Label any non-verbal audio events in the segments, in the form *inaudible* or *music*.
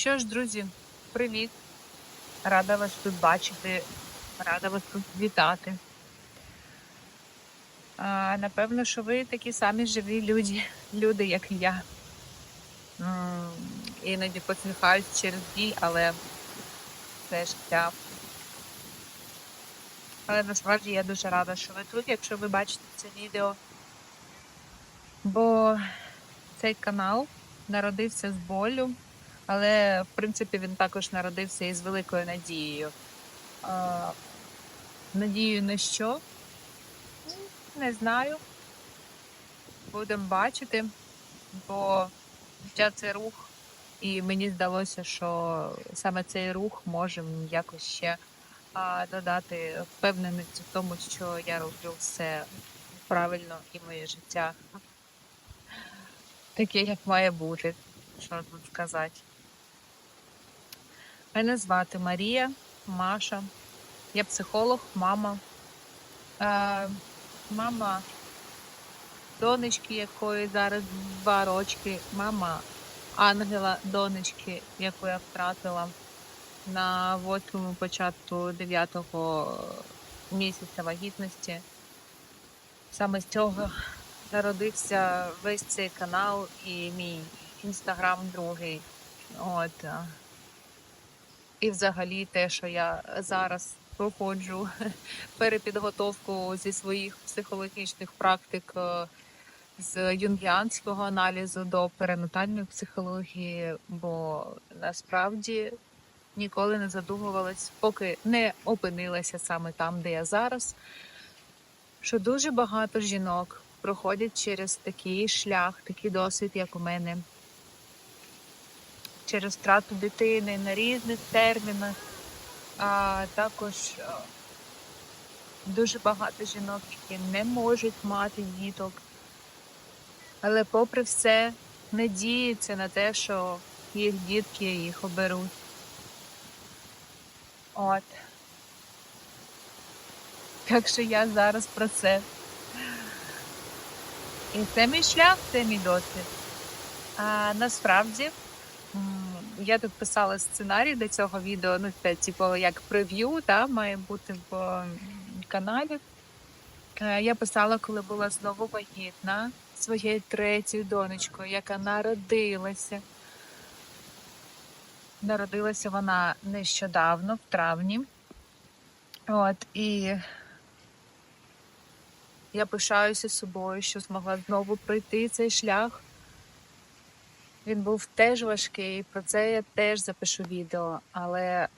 що ж, друзі, привіт! Рада вас тут бачити, рада вас тут вітати. А, напевно, що ви такі самі живі люди, люди як я. Іноді посміхаюсь через біль, але це життя. Але насправді я дуже рада, що ви тут, якщо ви бачите це відео. Бо цей канал народився з болю, але в принципі він також народився із великою надією. Надією на що? Не знаю. Будемо бачити, бо життя це рух, і мені здалося, що саме цей рух може якось ще додати впевненості в тому, що я роблю все правильно і моє життя таке, як має бути. Що тут сказати? Мене звати Марія, Маша. Я психолог, мама. Е, мама донечки, якої зараз два рочки, мама ангела донечки, яку я втратила на восьмому початку дев'ятого місяця вагітності. Саме з цього народився весь цей канал і мій інстаграм другий. От. І взагалі те, що я зараз проходжу *laughs* перепідготовку зі своїх психологічних практик е, з юнгіанського аналізу до перинатальної психології, бо насправді ніколи не задумувалась, поки не опинилася саме там, де я зараз, що дуже багато жінок проходять через такий шлях, такий досвід, як у мене, через втрату дитини на різних термінах, а також дуже багато жінок, які не можуть мати діток, але попри все надіються на те, що їх дітки їх оберуть. От. Так що я зараз про це. І це мій шлях, це мій досвід. А насправді я тут писала сценарій до цього відео, ну це типу як прев'ю, та, має бути в каналі. Е, Я писала, коли була знову вагітна своєю третьою донечкою, яка народилася. Народилася вона нещодавно, в травні. От, і я пишаюся собою, що змогла знову пройти цей шлях. Він був теж важкий, про це я теж запишу відео, але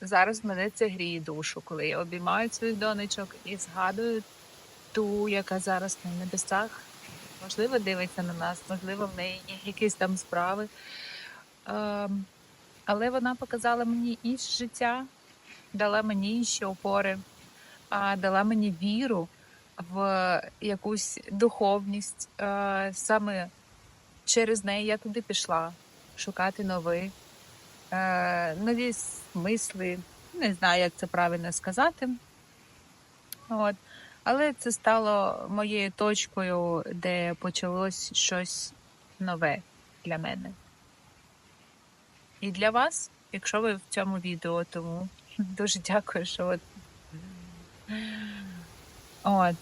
зараз мене це гріє душу, коли я обіймаю своїх донечок і згадую ту, яка зараз на небесах. Можливо, дивиться на нас, можливо, в неї якісь там справи. Ем, але вона показала мені інше життя, дала мені інші опори, а дала мені віру в якусь духовність. Е, Саме через неї я туди пішла шукати нові, е, нові смисли. Не знаю, як це правильно сказати. От. Але це стало моєю точкою, де почалось щось нове для мене. І для вас, якщо ви в цьому відео, тому *laughs* дуже дякую, що от. От.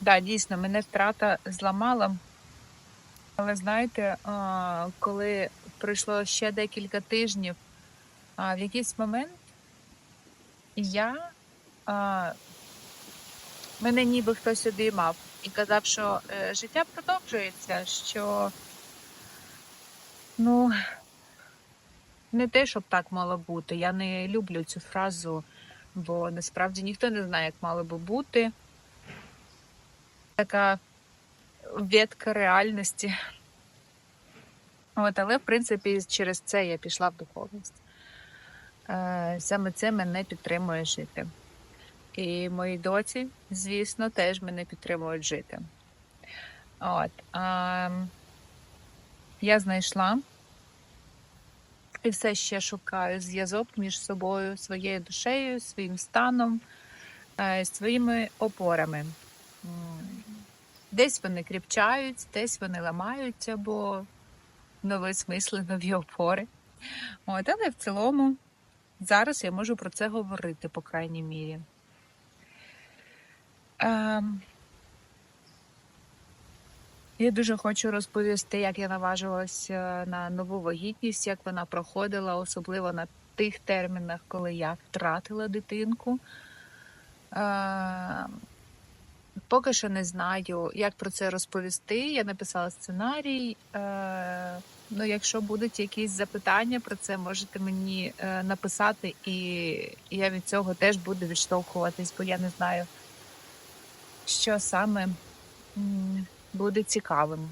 Да, дійсно, мене втрата зламала. Але знаєте, коли пройшло ще декілька тижнів, в якийсь момент я мене ніби хтось обіймав і казав, що е, життя продовжується, що ну не те, щоб так мало бути. Я не люблю цю фразу, бо насправді ніхто не знає, як мало би бути. Така ветка реальності. От, але, в принципі, через це я пішла в духовність. Е, Саме це мене підтримує жити. І мої доці, звісно, теж мене підтримують жити. От, а, я знайшла і все ще шукаю зв'язок між собою, своєю душею, своїм станом, е, своїми опорами. Десь вони кріпчають, десь вони ламаються, бо нові смисли, нові опори. От, але в цілому зараз я можу про це говорити, по крайній мірі. Ем, я дуже хочу розповісти, як я наважувалася на нову вагітність, як вона проходила, особливо на тих термінах, коли я втратила дитинку. Е, Поки що не знаю, як про це розповісти. Я написала сценарій. Е, Ну, якщо будуть якісь запитання про це, можете мені е, написати, і я від цього теж буду відштовхуватись, бо я не знаю, що саме буде цікавим.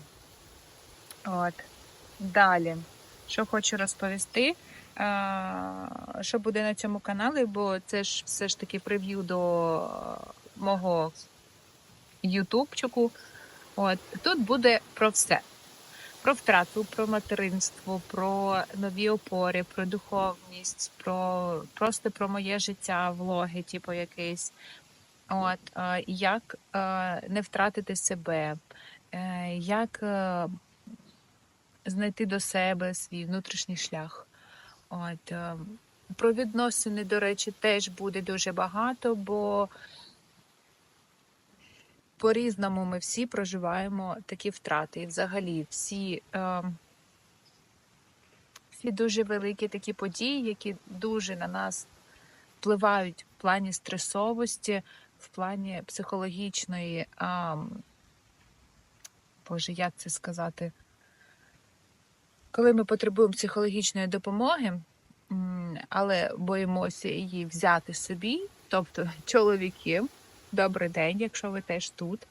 От. Далі, що хочу розповісти, е, що буде на цьому каналі, бо це ж все ж таки прев'ю до е, мого ютубчику. От тут буде про все: про втрату, про материнство, про нові опори, про духовність, про просто про моє життя, влоги, типу якийсь. От е, як е, не втратити себе, е, як знайти до себе свій внутрішній шлях. От про відносини, до речі, теж буде дуже багато, бо по-різному ми всі проживаємо такі втрати. І взагалі всі, е, всі дуже великі такі події, які дуже на нас впливають в плані стресовості, в плані психологічної, а, Боже, як це сказати? Коли ми потребуємо психологічної допомоги, але боїмося її взяти собі, тобто *laughs* чоловіки, добрий день, якщо ви теж тут.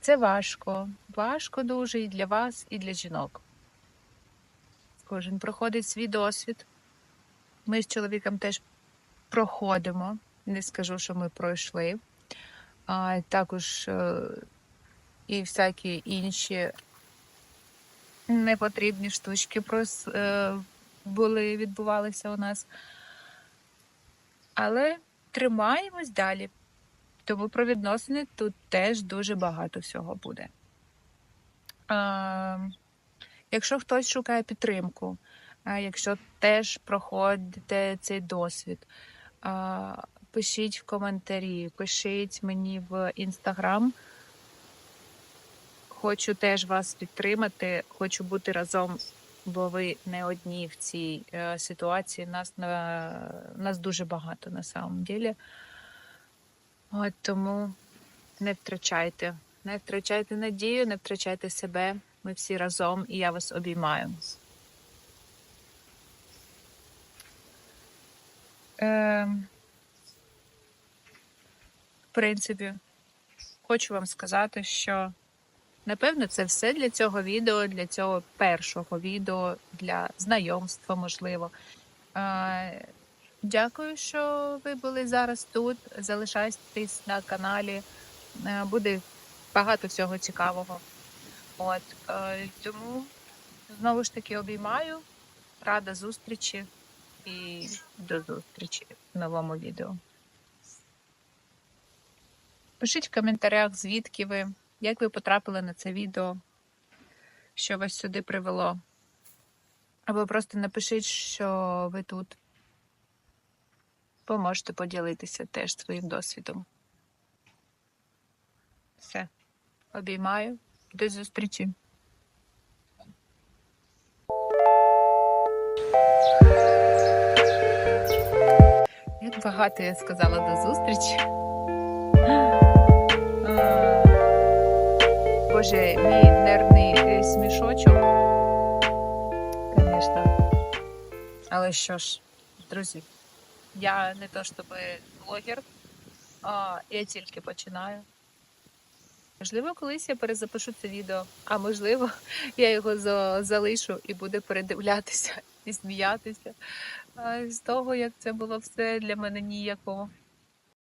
Це важко, важко дуже і для вас, і для жінок. Кожен проходить свій досвід. Ми з чоловіком теж проходимо. Не скажу, що ми пройшли. А також е, і всякі інші непотрібні штучки е, були, відбувалися у нас. Але тримаємось далі. Тому про відносини тут теж дуже багато всього буде. А, якщо хтось шукає підтримку, а якщо теж проходите цей досвід, а, пишіть в коментарі, пишіть мені в інстаграм. Хочу теж вас підтримати, хочу бути разом, бо ви не одні в цій е, ситуації. Нас на нас дуже багато на самом ділі. От тому не втрачайте, не втрачайте надію, не втрачайте себе. Ми всі разом, і я вас обіймаю. Е, в принципі, хочу вам сказати, що напевно це все для цього відео, для цього першого відео, для знайомства, можливо. Дякую, що ви були зараз тут. Залишайтесь на каналі. Буде багато всього цікавого. От е, тому знову ж таки обіймаю. Рада зустрічі і до зустрічі в новому відео. Пишіть в коментарях, звідки ви, як ви потрапили на це відео, що вас сюди привело. Або просто напишіть, що ви тут. Поможете поділитися теж своїм досвідом. Все. Обіймаю. До зустрічі. Як багато я сказала до зустрічі. Боже, мій нервний е, смішочок. Звісно. Але що ж, друзі, я не то щоб блогер, а я тільки починаю. Можливо, колись я перезапишу це відео, а можливо, *laughs* я його залишу і буду передивлятися і сміятися з того, як це було все для мене ніяково.